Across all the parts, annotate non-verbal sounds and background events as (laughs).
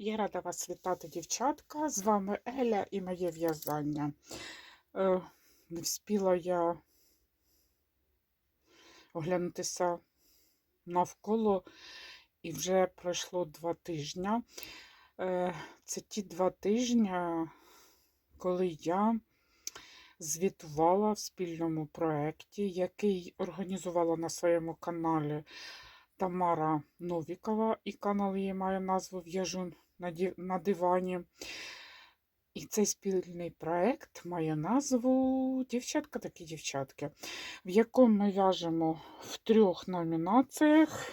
Я рада вас вітати, дівчатка. З вами Еля і моє в'язання. Е, не вспіла я оглянутися навколо, і вже пройшло два тижні. Е, це ті два тижні, коли я звітувала в спільному проєкті, який організувала на своєму каналі Тамара Новікова, і канал її має назву В'яжу на, дивані. І цей спільний проект має назву Дівчатка такі дівчатки, в якому ми в'яжемо в трьох номінаціях.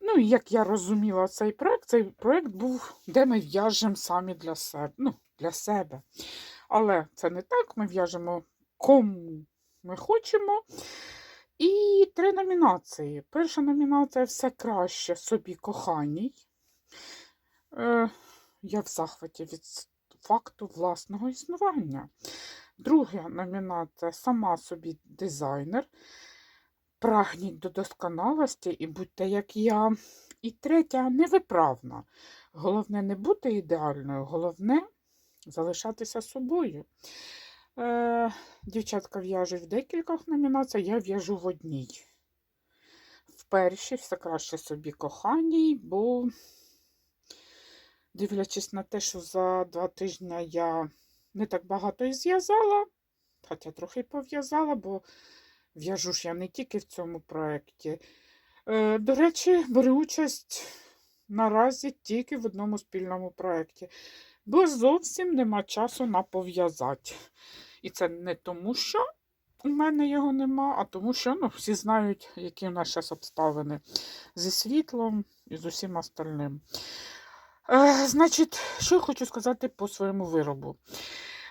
Ну, і як я розуміла цей проект, цей проект був, де ми в'яжемо самі для себе. Ну, для себе. Але це не так. Ми в'яжемо кому ми хочемо. І три номінації. Перша номінація все краще собі коханій. Е, я в захваті від факту власного існування. Друга номінація сама собі дизайнер. Прагніть до досконалості і будьте як я. І третя невиправна. Головне не бути ідеальною, головне залишатися собою. Е, дівчатка в'яжуть в декількох номінаціях, я в'яжу в одній. В першій все краще собі коханій, бо, дивлячись на те, що за два тижні я не так багато і зв'язала, хоча трохи пов'язала, бо в'яжу ж я не тільки в цьому проєкті. Е, до речі, беру участь наразі тільки в одному спільному проєкті, бо зовсім нема часу на пов'язати. І це не тому, що у мене його нема, а тому, що ну, всі знають, які у нас зараз обставини зі світлом і з усім остальним. Е, значить, що я хочу сказати по своєму виробу.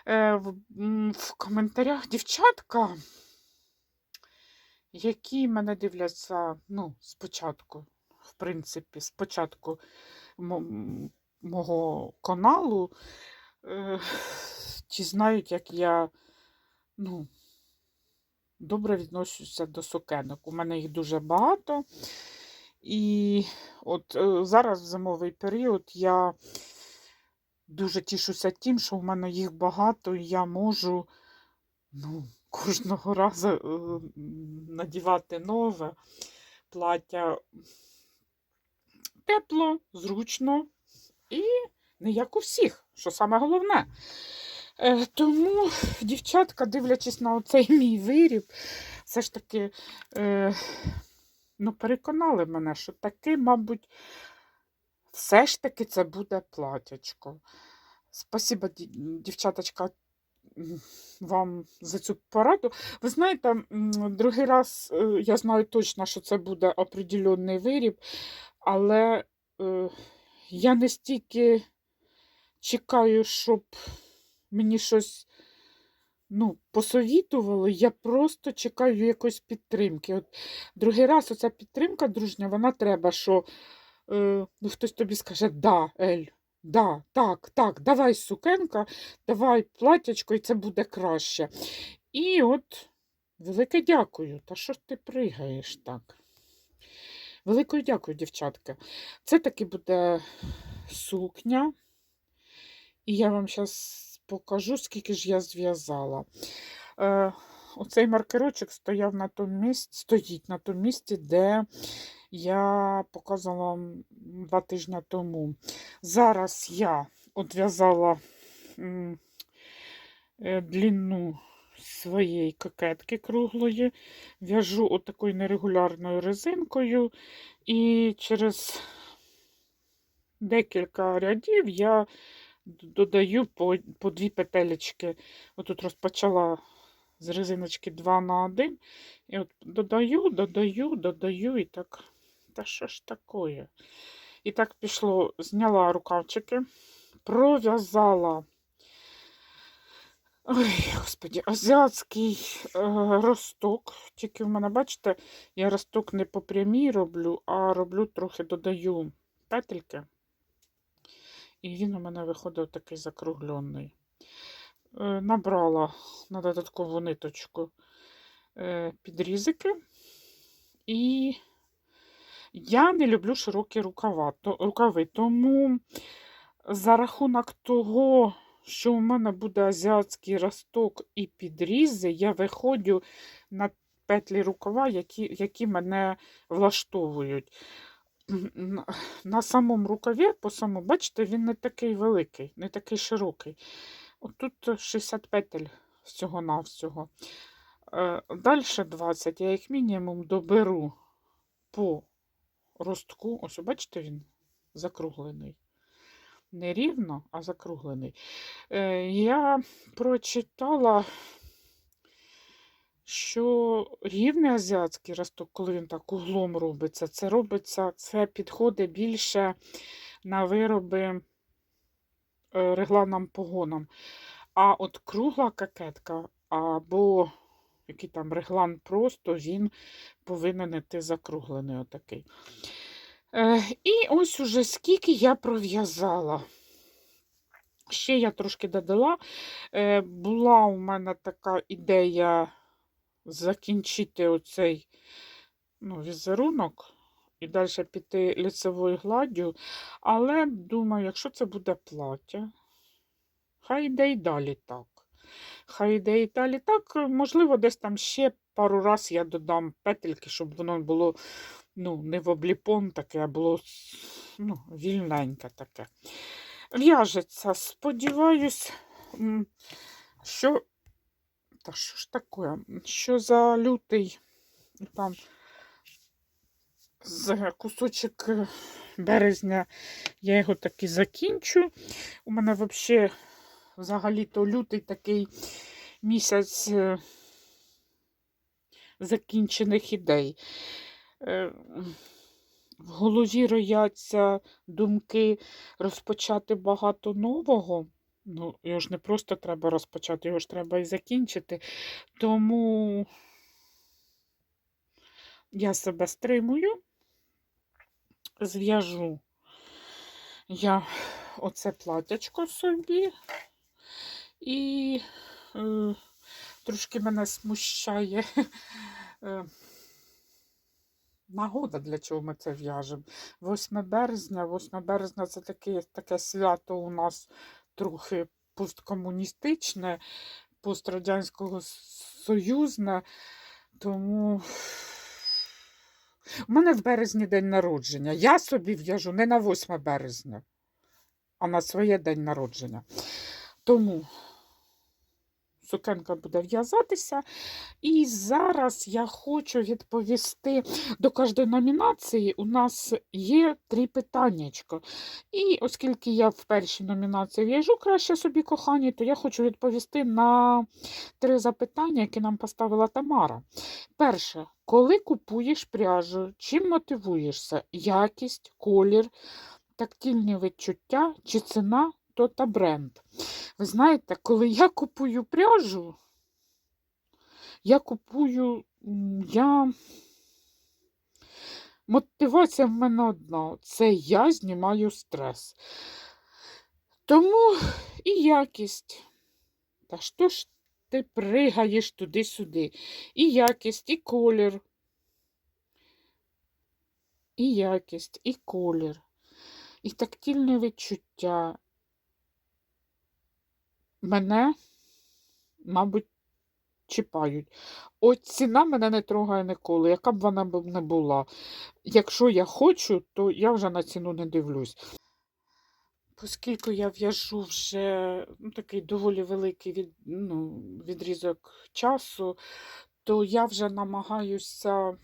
Е, в, в коментарях дівчатка, які мене дивляться ну, спочатку, в принципі, спочатку мого каналу, е, ті знають, як я ну, добре відношуся до сукенок. У мене їх дуже багато. І от е, зараз в зимовий період я дуже тішуся тим, що в мене їх багато, і я можу ну, (laughs) кожного разу е, надівати нове плаття. Тепло, зручно і не як у всіх, що саме головне. Е, тому, дівчатка, дивлячись на оцей (laughs) мій виріб, все ж таки е, ну, переконали мене, що таки, мабуть, все ж таки це буде платячко. Спасибо, дівчаточка, вам за цю пораду. Ви знаєте, другий раз е, я знаю точно, що це буде определенний виріб, але е, я не стільки чекаю, щоб мені щось ну, посовітували, я просто чекаю якоїсь підтримки. От другий раз оця підтримка дружня, вона треба, що е, ну, хтось тобі скаже, да, Ель, да, так, так, давай сукенка, давай платячко, і це буде краще. І от велике дякую. Та що ж ти пригаєш так? Велике дякую, дівчатка. Це таки буде сукня. І я вам зараз покажу, скільки ж я зв'язала. Е, оцей маркерочок стояв на тому місці, стоїть на тому місці, де я показувала два тижні тому. Зараз я одв'язала е, длину своєї кокетки круглої, в'яжу отакою нерегулярною резинкою, і через декілька рядів я додаю по, по дві петелечки. Отут розпочала з резиночки 2 на 1. І от додаю, додаю, додаю, і так. Та що ж таке? І так пішло, зняла рукавчики, пров'язала. Ой, господі, азіатський е, росток. Тільки в мене, бачите, я росток не по прямій роблю, а роблю трохи додаю петельки. І він у мене виходив такий закруглений. Е, набрала на додаткову ниточку е, підрізики і Я не люблю широкі рукава, рукави, тому за рахунок того, що у мене буде азіатський росток і підрізи, я виходжу на петлі рукава, які, які мене влаштовують. На, самому рукаві, по самому, бачите, він не такий великий, не такий широкий. От тут 60 петель всього-навсього. Е, Далі 20, я як мінімум доберу по ростку. Ось, бачите, він закруглений. Не рівно, а закруглений. Е, Я прочитала, що рівний азіатський росток, коли він так углом робиться, це робиться, це підходить більше на вироби е, регланним погоном. А от кругла кокетка або який там реглан просто, він повинен іти закруглений отакий. Е, і ось уже скільки я пров'язала. Ще я трошки додала. Е, була у мене така ідея закінчити оцей ну, візерунок і далі піти ліцевою гладдю. Але думаю, якщо це буде плаття, хай йде і далі так. Хай йде і далі так. Можливо, десь там ще пару раз я додам петельки, щоб воно було ну, не в обліпон таке, а було ну, вільненьке таке. В'яжеться, сподіваюсь, що. Та що ж таке? Що за лютий там з кусочок е, березня я його таки закінчу. У мене взагалі взагалі-то лютий такий місяць е, закінчених ідей. Е, В голові рояться думки розпочати багато нового. Ну, його ж не просто треба розпочати, його ж треба і закінчити. Тому я себе стримую, зв'яжу я оце платячко собі. І е, трошки мене смущає (laughs) е, нагода, для чого ми це в'яжемо. 8 березня, 8 березня це таке, таке свято у нас трохи посткомуністичне, пострадянського союзне. Тому у мене в березні день народження. Я собі в'яжу не на 8 березня, а на своє день народження. Тому сукенка буде в'язатися. І зараз я хочу відповісти до кожної номінації. У нас є три питаннячка. І оскільки я в першій номінації в'яжу краще собі кохані, то я хочу відповісти на три запитання, які нам поставила Тамара. Перше, коли купуєш пряжу, чим мотивуєшся? Якість, колір, тактильні відчуття чи ціна, то та бренд. Ви знаєте, коли я купую пряжу, я купую, я. Мотивація в мене одна. Це я знімаю стрес. Тому і якість. Та що ж ти пригаєш туди-сюди? І якість, і колір. І якість, і колір, і тактильне відчуття. Мене, мабуть, чіпають. От ціна мене не трогає ніколи, яка б вона б не була. Якщо я хочу, то я вже на ціну не дивлюсь. Оскільки я в'яжу вже ну, такий доволі великий від, ну, відрізок часу, то я вже намагаюся.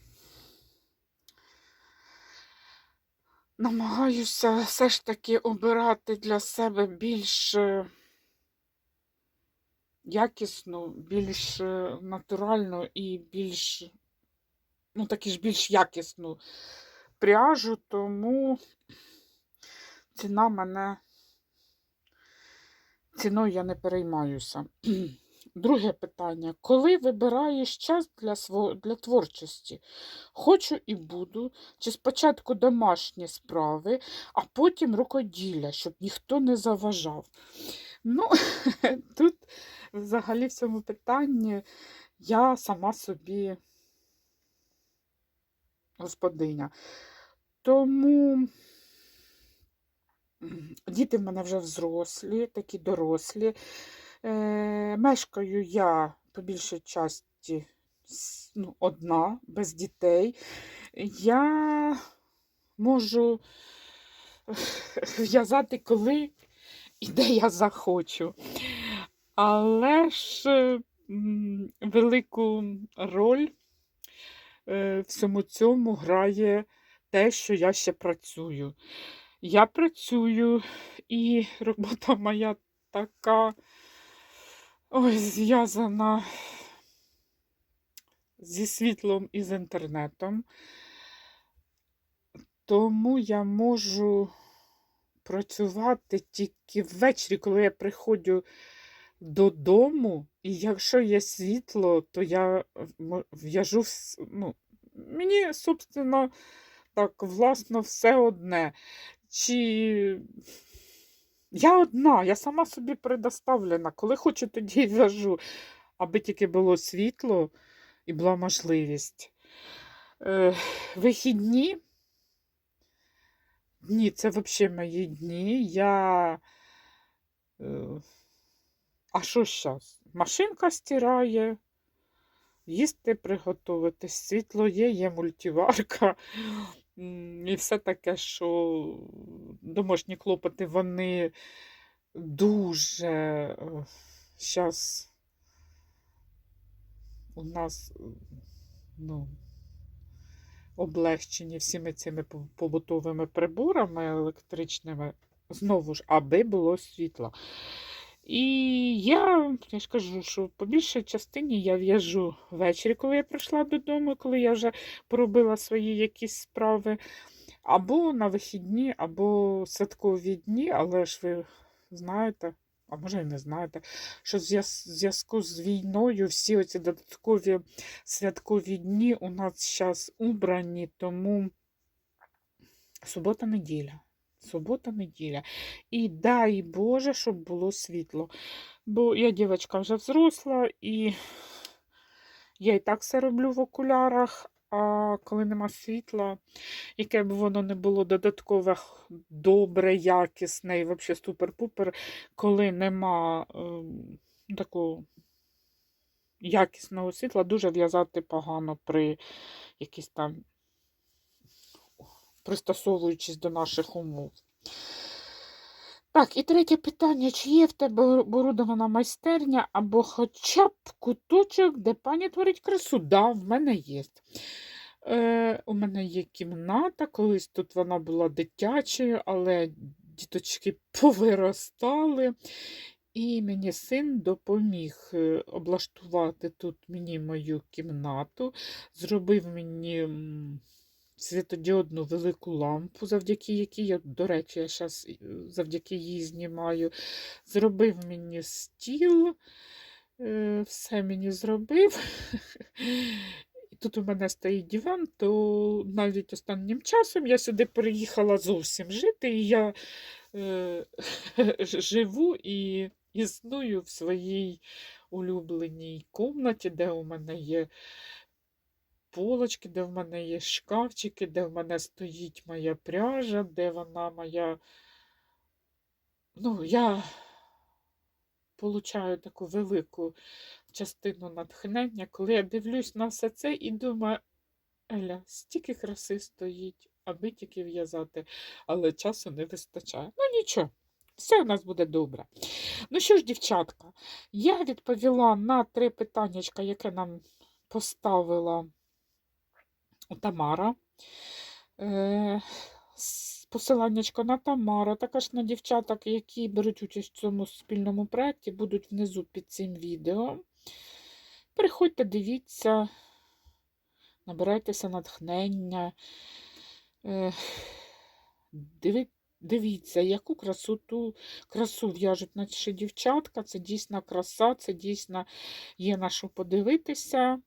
Намагаюся все ж таки обирати для себе більш якісну, більш е, натуральну і більш, ну, таки ж більш якісну пряжу, тому ціна мене, ціною я не переймаюся. Друге питання. Коли вибираєш час для, сво... для творчості? Хочу і буду, чи спочатку домашні справи, а потім рукоділля, щоб ніхто не заважав. Ну, (laughs) тут взагалі в цьому питанні я сама собі господиня. тому діти в мене вже взрослі, такі дорослі. Е, мешкаю я по більшій часті ну, одна, без дітей. Я можу (laughs) в'язати коли і де я захочу. Але ж велику роль е, всьому цьому грає те, що я ще працюю. Я працюю, і робота моя така ой, зв'язана зі світлом і з інтернетом. Тому я можу працювати тільки ввечері, коли я приходжу додому, і якщо є світло, то я в'яжу ну, мені, собственно, так, власно, все одне. Чи я одна, я сама собі предоставлена. Коли хочу, тоді й в'яжу, аби тільки було світло і була можливість. Е, вихідні. Дні, це взагалі мої дні. Я. Е, а що зараз? Машинка стирає, їсти приготувати, світло є, є мультиварка. І все таке, що домашні клопоти, вони дуже зараз у нас е, ну, облегчені всіми цими побутовими приборами електричними, знову ж, аби було світло. І я, я ж кажу, що по більшій частині я в'яжу ввечері, коли я прийшла додому, коли я вже поробила свої якісь справи, або на вихідні, або святкові дні, але ж ви знаєте, а може і не знаєте, що в зв'язку з війною всі оці додаткові святкові дні у нас зараз убрані, тому субота-неділя. Субота-неділя. І дай Боже, щоб було світло. Бо я дівчинка вже взросла, і я і так все роблю в окулярах. А коли нема світла, яке б воно не було додаткове, добре, якісне і взагалі супер-пупер, коли нема ем, такого якісного світла, дуже в'язати погано при якісь там пристосовуючись до наших умов. Так, і третє питання: чи є в тебе оборудована майстерня або хоча б куточок, де пані творить красу? Да, в мене є. Е, у мене є кімната, колись тут вона була дитячою, але діточки (laughs) повиростали. І мені син допоміг е, облаштувати тут мені мою кімнату, зробив мені світодіодну велику лампу, завдяки якій я, до речі, я зараз завдяки їй знімаю. Зробив мені стіл, е, все мені зробив. (laughs) Тут у мене стоїть диван, то навіть останнім часом я сюди переїхала зовсім жити, і я е, (laughs) живу і існую в своїй улюбленій кімнаті, де у мене є полочки, де в мене є шкафчики, де в мене стоїть моя пряжа, де вона моя. Ну, я получаю таку велику частину натхнення, коли я дивлюсь на все це і думаю, Еля, стільки краси стоїть, аби тільки в'язати, але часу не вистачає. Ну нічого, все у нас буде добре. Ну що ж, дівчатка, я відповіла на три питаннячка, яке нам поставила Тамара. Е, Посиланнячко на Тамара, також на дівчаток, які беруть участь в цьому спільному проєкті, будуть внизу під цим відео. Приходьте, дивіться, набирайтеся натхнення. Е, диви- Дивіться, яку красоту, красу в'яжуть наші дівчатка. Це дійсно краса, це дійсно є на що подивитися.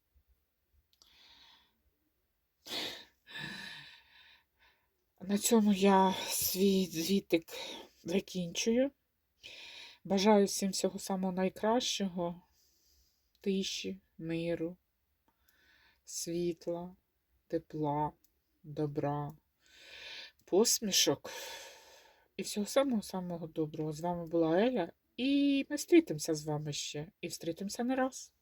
На цьому я свій звітик закінчую. Бажаю всім всього самого найкращого, тиші, миру, світла, тепла, добра. посмішок і всього самого-самого доброго. З вами була Еля, і ми зустрітимося з вами ще. І зустрітимося не раз.